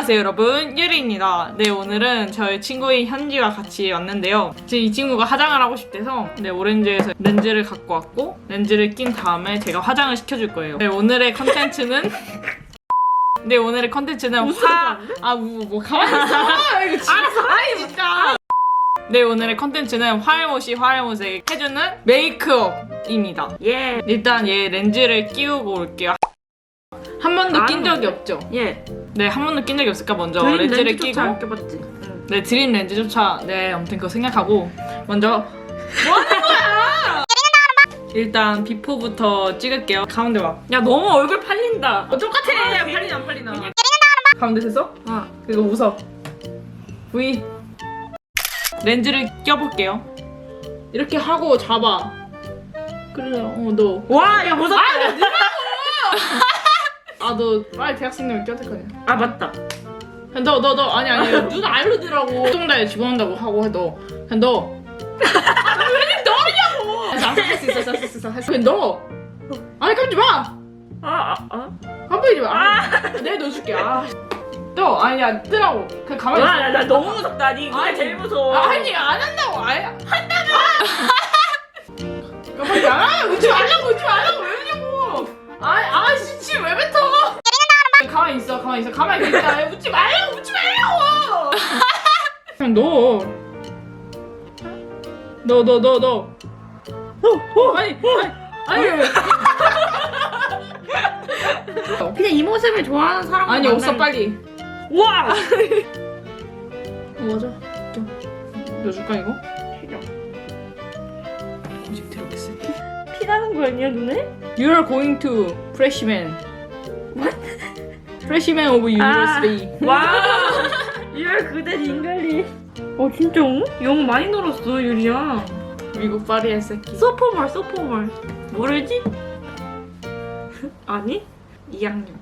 안녕하세요 여러분. 유리입니다. 네 오늘은 저희 친구인 현지와 같이 왔는데요. 지금 이 친구가 화장을 하고 싶대서 네 오렌지에서 렌즈를 갖고 왔고 렌즈를 낀 다음에 제가 화장을 시켜줄 거예요. 네 오늘의 컨텐츠는 네 오늘의 컨텐츠는 화... 아뭐 뭐, 가만히 있어. 이거 진짜. 아니 진짜. 네 오늘의 컨텐츠는 화알못이 화알못에 해주는 메이크업입니다. 예. 일단 얘 렌즈를 끼우고 올게요 한 번도 낀. 적이 없죠 예. 네, 한 번도 낀 적이 없을까? 먼저 드림 렌즈를 렌즈조차 끼고 안 껴봤지. 응. 네, 드림 렌즈조차 네, 아무튼 그거 생각하고 먼저 뭐 하는 거야? 일단 비포부터 찍을게요. 가운데 와. 야 너무 얼굴 팔린다. 어, 똑같아. 아, 팔리나 안 팔리나. 가운데 됐어? 아. 그리고 웃어. V. 렌즈를 껴볼게요. 이렇게 하고 잡아. 그래, 어, 너. 와, 야 무섭다. 아, 너 빨리 대학생 되면 될 거야. 아 맞다. 너, 너, 너, 아니, 아니, 눈 알려드라고. 똥다에 집어넣는다고 하고 해, 너. 그냥 너. 아, 왜 너냐고! 할수 있어, 할수 있어, 할수 있어. 너. 아니, 깜지 마! 아, 아, 아. 깜빡이지 마. 내가 넣어줄게, 아. 너, 아니야, 뜨라고. 그냥 가만히 있어. 와, 나, 나 너무 무섭다. 니 이거 아니. 제일 무서워. 아니, 안 한다고, 아예. 한다고! 깜빡이 아, 웃지 말라고, 웃지 말라고, 가만히 있어, 가만히 있어, 가만히 있어. 웃지 말라고, 웃지 말라고! 그냥. 어, 어, 아니, 아니, 아니. 그냥 이 모습을 좋아하는 사람 아니, 없어, 빨리. 와. 어, 맞아. 좀 넣어줄까, 이거? 아직 들어있어 피나는 거 아니야 눈에? You're going to freshman. Freshman of university. 와. 이럴 그대 인갈리. 어 진짜 응? 영어 많이 늘었어 유리야. 미국 파리의 새끼. 소포멀 소포멀. 모르지? 아니? 2학년.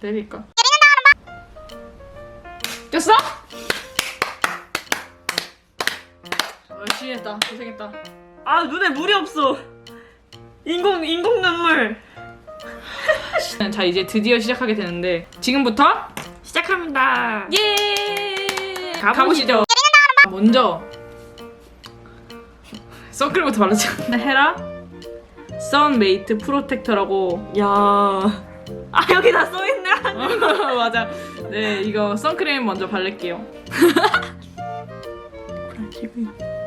내릴까? 꼈어? 열심히 했다. 고생했다. 아 눈에 물이 없어. 인공 인공 눈물. 자, 이제 드디어 시작하게 되는데 지금부터 시작합니다. 예! 가보시죠. 먼저 선크림부터 바르자. 헤라 선메이트 프로텍터라고 야. 아 여기 다 써있네. 맞아. 네, 이거 선크림 먼저 바를게요.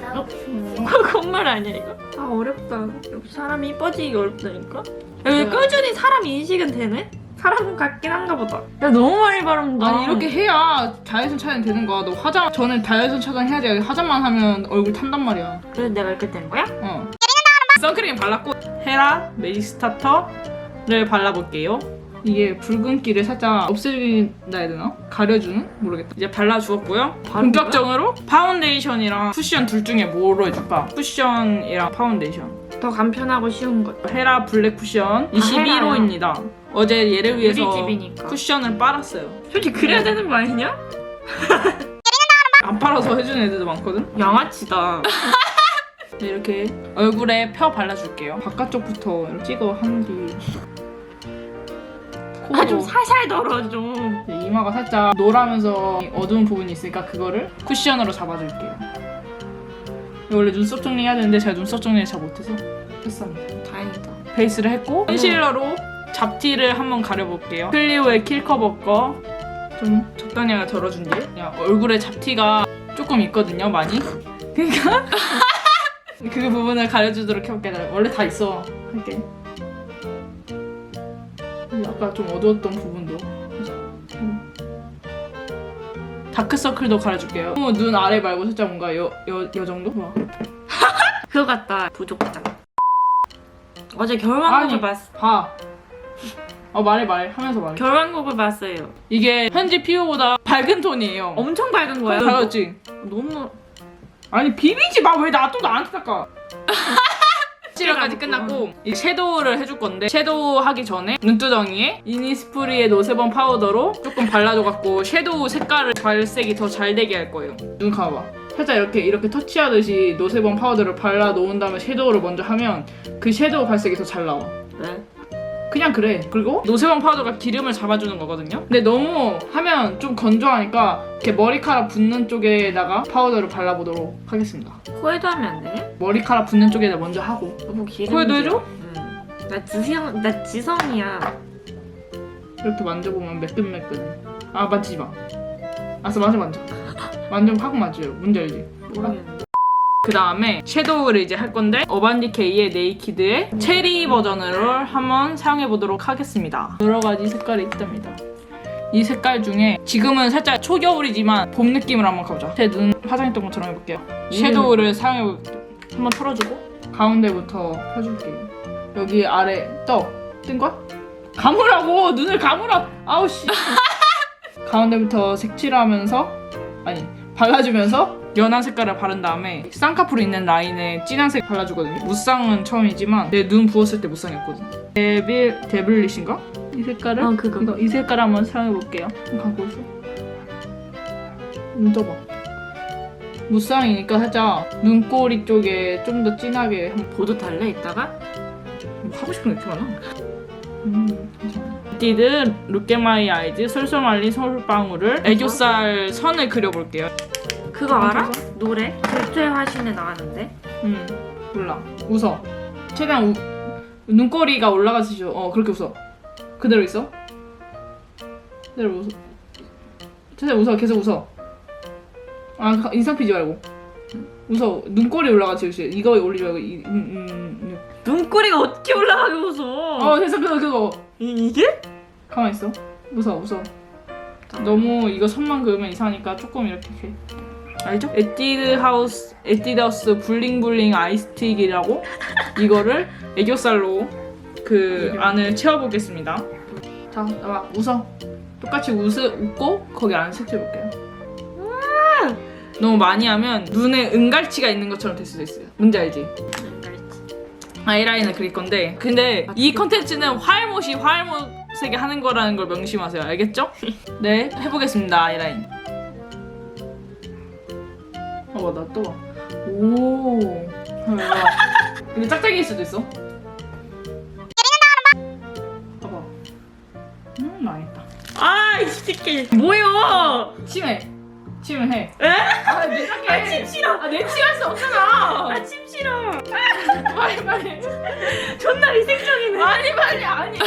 건말 아니야 이거? 아 어렵다. 사람이 이뻐지기 어렵다니까. 여기 꾸준히 사람 인식은 되네? 사람 같긴 한가 보다. 야 너무 많이 바른다. 아니 이렇게 해야 자외선 차단 되는 거야. 너 화장 전에 자외선 차단 해야지. 화장만 하면 얼굴 탄단 말이야. 그래서 내가 이렇게 된 거야? 어. 선크림 발랐고 헤라 메이스타터를 발라볼게요. 이게 붉은기를 살짝 없애준다 해야 되나? 가려주는? 모르겠다. 이제 발라주었고요. 본격적으로 파운데이션이랑 쿠션 둘 중에 뭐로 해줄까? 쿠션이랑 파운데이션. 더 간편하고 쉬운 것. 헤라 블랙 쿠션 21호입니다. 어제 얘를 위해서. 쿠션을 빨았어요. 솔직히 그래야 되는 거 아니냐? 안 빨아서 해주는 애들도 많거든. 양아치다. 네, 이렇게 얼굴에 펴 발라줄게요. 바깥쪽부터 이렇게 찍어 한 뒤. 아 좀 살살 덜어 좀. 네, 이마가 살짝 노라면서 어두운 부분이 있으니까 그거를 쿠션으로 잡아줄게요. 원래 눈썹 정리해야 되는데 제가 눈썹 정리를 잘 못해서 했습니다. 다행이다. 베이스를 했고 컨실러로 잡티를 한번 가려볼게요. 클리오의 킬커버 거좀 적당히 하나 덜어준 뒤 그냥 얼굴에 잡티가 조금 있거든요, 많이. 그러니까 그 부분을 가려주도록 해볼게요. 원래 다 있어. 할게. 아까 좀 어두웠던 부분도. 음. 다크서클도 가려줄게요. 어, 눈 아래 말고 살짝 뭔가 여, 여, 여 정도? 뭐. 그거 같다. 부족하잖아. 어제 아니. 봤어. 봐. 어 말해 말해 하면서 말해. 결혼곡을 봤어요. 이게 현지 피부보다 밝은 톤이에요. 엄청 밝은 거야. 밝았지? 너무 아니 비비지 마 왜 나 또 나한테 닦아? 치료까지 그래갖고. 끝났고 이 섀도우를 해줄 건데 섀도우 하기 전에 눈두덩이에 이니스프리의 노세범 파우더로 조금 발라줘갖고 섀도우 색깔을 발색이 더 잘 되게 할 거예요. 눈 감아봐. 살짝 이렇게 이렇게 터치하듯이 노세범 파우더를 발라 놓은 다음에 섀도우를 먼저 하면 그 섀도우 발색이 더 잘 나와. 왜? 그냥 그래. 그리고 노세범 파우더가 기름을 잡아주는 거거든요. 근데 너무 하면 좀 건조하니까 이렇게 머리카락 붙는 쪽에다가 파우더를 발라보도록 하겠습니다. 코에도 하면 안 되냐? 머리카락 붙는 쪽에다 먼저 하고 너무 기름. 코에도 해줘? 응. 나 지성 나 지성이야. 이렇게 만져보면 매끈매끈. 아 만지지 마. 알았어 만져 만져. 만져 하고 만져요. 뭔지 알지? 모르겠는데. 그 다음에 섀도우를 이제 할 건데 어반디케이의 네이키드의 체리 버전을 한번 사용해 보도록 하겠습니다. 여러 가지 색깔이 있답니다. 이 색깔 중에 지금은 살짝 초겨울이지만 봄 느낌으로 한번 가보자. 제 눈 화장했던 것처럼 해볼게요. 섀도우를 사용해 볼게요. 한번 털어주고 가운데부터 펴줄게요. 여기 아래 떠. 뜬 거야? 감으라고! 눈을 감으라! 아우 씨. 가운데부터 색칠하면서 아니 발라주면서 연한 색깔을 바른 다음에 쌍꺼풀 있는 라인에 진한 색 발라주거든요. 무쌍은 처음이지만 내 눈 부었을 때 무쌍이었거든. 데빌 데블릿인가? 이 색깔을 어, 그거. 이거 이 색깔 한번 사용해 볼게요. 갖고 있어. 눈 떠봐. 무쌍이니까 살짝 눈꼬리 쪽에 좀 더 진하게 한번 보드 달래 이따가? 뭐 하고 싶은 게 이렇게 많아. 음. 디드 룩게마이 아이즈 솔솔 말린 솔방울을 애교살 선을 그려볼게요. 그거 알아? 노래? 불틀 화신에 나왔는데. 음, 몰라. 웃어. 최대한 우, 눈꼬리가 올라가듯이 어 그렇게 웃어. 그대로 있어. 그대로 웃어. 최대한 웃어. 계속 웃어. 아 가- 인상 피지 말고. 웃어. 눈꼬리 올라가듯이 웃어. 이거 올리지 말고. 이, 음, 음, 음. 눈꼬리가 어떻게 올라가게 웃어? 어 됐어 그거 그거. 이, 이게? 가만 있어. 웃어 웃어. 너무 이거 선만 그으면 이상하니까 조금 이렇게 해. 알죠? 에뛰드 하우스 에뛰드 하우스 블링블링 아이스틱이라고 이거를 애교살로 그 안을 채워보겠습니다. 자, 나와 웃어. 똑같이 웃 웃고 거기 안에 색칠해볼게요. 너무 많이 하면 눈에 은갈치가 있는 것처럼 될 수도 있어요. 뭔지 알지? 아이라인을 그릴 건데 근데 이 컨텐츠는 화알못이 화알못에게 하는 거라는 걸 명심하세요 알겠죠? 네 해보겠습니다 아이라인 어나또 봐. 오 근데 짝짝이일 수도 있어 봐봐 음 망했다 아, 이 새끼. 뭐야? 침해 침해 에? 아 내 짝게 아, 침 싫어. 아내 침할 수 없잖아 아, 침 싫어. 빨리 빨리 존나 위생적이네. 아니 빨리 아니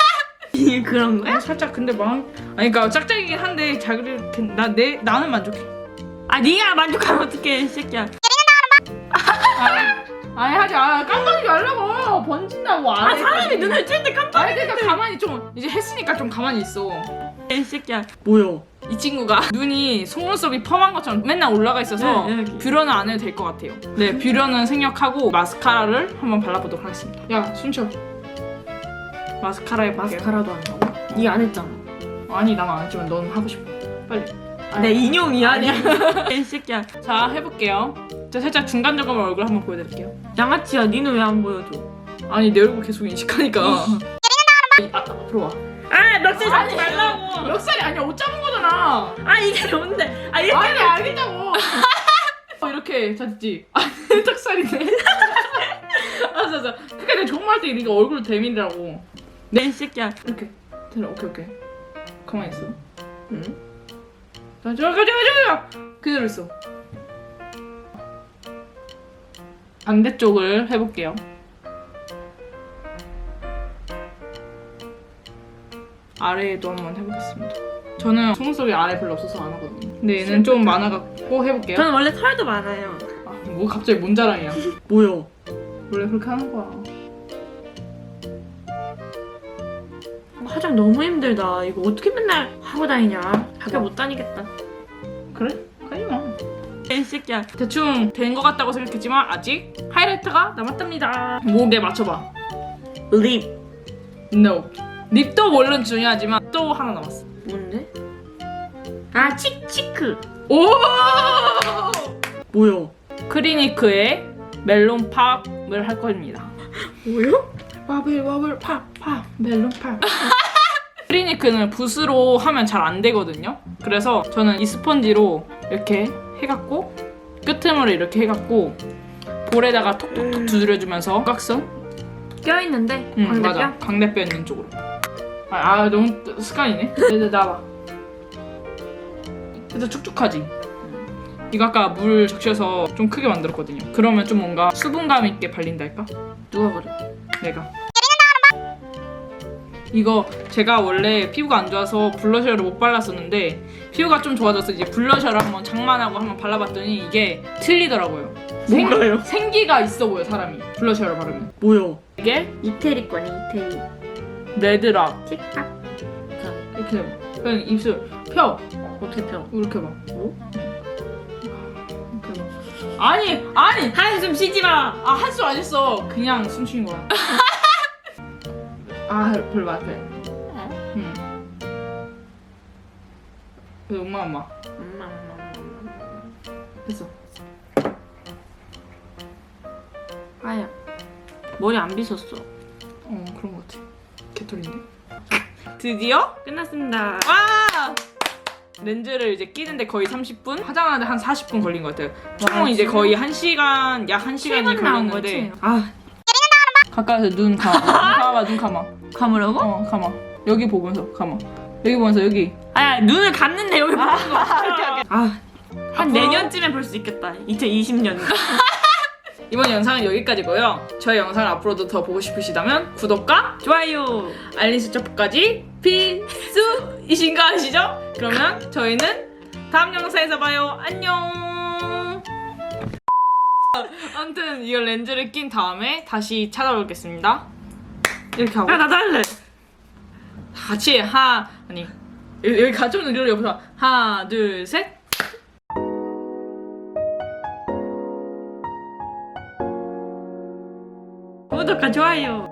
이게 그런 거야? 어, 살짝 근데 마음 아니 그러니까 짝짝이긴 한데 자기를 나 내 나는 만족해. 아, 네가 만족하면 어떡해, 이 새끼야. 아니 하지 아 깜빡이지 말라고 번진다고 안 아, 해. 사람이 눈을 찔때 깜빡 아니 그러니까 가만히 좀 이제 했으니까 좀 가만히 있어. 이 새끼야. 뭐야? 이 친구가 눈이 속눈썹이 펌한 것처럼 맨날 올라가 있어서 네, 여기. 뷰러는 안 해도 될 것 같아요. 네 뷰러는 생략하고 마스카라를 한번 발라보도록 하겠습니다. 야 숨쉬어. 마스카라 해볼게요. 마스카라도 한다고? 네가 안 했잖아. 아니 난 안 했지만 넌 하고 싶어. 빨리. 내 인형이야, 아니야. 이 새끼야. 자 해볼게요. 자 살짝 중간 점검 얼굴 한번 보여드릴게요. 양아치야, 니는 왜 안 보여줘? 아니 내 얼굴 계속 인식하니까 아, 앞으로 와 아, 멱살 잡지 아니, 말라고. 멱살이 아니야 옷 잡은 거잖아 아, 이게 뭔데? 아, 이렇게. 아니 알겠다고 어, 이렇게 잡지 아 턱살이네 알았어 알았어 그러니까 내가 좋은 말할때 네가 얼굴 대밀이라고 내이 새끼야. 이렇게 됐어 오케이 오케이 가만히 있어 응 자, 저기 저기 저기 그대로 있어. 반대쪽을 해볼게요. 아래에도 한번 해보겠습니다. 저는 속눈썹이 아래 별로 없어서 안 하거든요. 근데 얘는 좀 많아갖고 해볼게요. 저는 원래 털도 많아요. 아, 뭐 갑자기 뭔 자랑이야? 뭐야? 원래 그렇게 하는 거야. 화장 너무 힘들다. 이거 어떻게 맨날 하고 다니냐? 학교 못 다니겠다. 그래? 하지마 이 새끼야. 대충 된 것 같다고 생각했지만 아직 하이라이터가 남았답니다 목에 맞춰봐 립. No 립도 물론 중요하지만 또 하나 남았어 뭔데? 아, 치, 치크. 오 뭐야? 크리니크의 멜론 팝을 할 겁니다 뭐야? 와블 와블 팝팝 멜론 팝 크리니크는 붓으로 하면 잘 안 되거든요. 그래서 저는 이 스펀지로 이렇게 해갖고 끄트머리 이렇게 해갖고 볼에다가 톡톡톡 두드려주면서 각선 껴있는데? 응 광대뼈? 맞아. 광대뼈 있는 쪽으로. 아, 아 너무 뜨- 습관이네? 얘들 나와봐 그래도 축축하지. 이거 아까 물 적셔서 좀 크게 만들었거든요. 그러면 좀 뭔가 수분감 있게 발린달까? 누가 그래? 내가 이거 제가 원래 피부가 안 좋아서 블러셔를 못 발랐었는데 피부가 좀 좋아져서 이제 블러셔를 한번 장만하고 한번 발라봤더니 이게 틀리더라고요. 뭔가요? 생, 기가 있어 보여 사람이. 블러셔를 바르면. 뭐야? 이게 이태리 거니 이태리. 레드락. 틱탁 이렇게 해봐 그냥 입술 펴. 어떻게 펴? 이렇게 봐. 뭐? 이렇게 봐 아니 아니! 한숨 쉬지 마! 아 한숨 안 했어. 그냥 숨 쉬는 거야 아 별로 맛해 응. 그 엄마 엄마? 엄마 엄마 됐어. 아야 머리 안 빗었어. 어 그런 거 같아. 개털인데? 드디어 끝났습니다. 와! 렌즈를 이제 끼는데 거의 30분? 화장하는데 한 40분 걸린 것 같아요. 총 와, 이제 진짜? 거의 1시간 약 1시간이 7분 나온 걸렸는데. 거지? 아. 가까이서 눈 감아. 눈 감아 눈 감아 감으라고? 어 감아 여기 보면서 감아 여기 보면서 여기 아야 눈을 감는데 여기 보는 거 오케이. 아한 앞으로- 내년쯤에 볼 수 있겠다 2020년 이번 영상은 여기까지고요 저희 영상을 앞으로도 더 보고 싶으시다면 구독과 좋아요 알림 설정까지 필수이신 거 아시죠? 그러면 저희는 다음 영상에서 봐요. 안녕. 아무튼 이 렌즈를 낀 다음에 다시 찾아오겠습니다. 이렇게 하고. 야나 달래. 같이 하 아니 여기, 여기 가져오는 의료를 옆에서 하나 둘 셋. 구독과 좋아요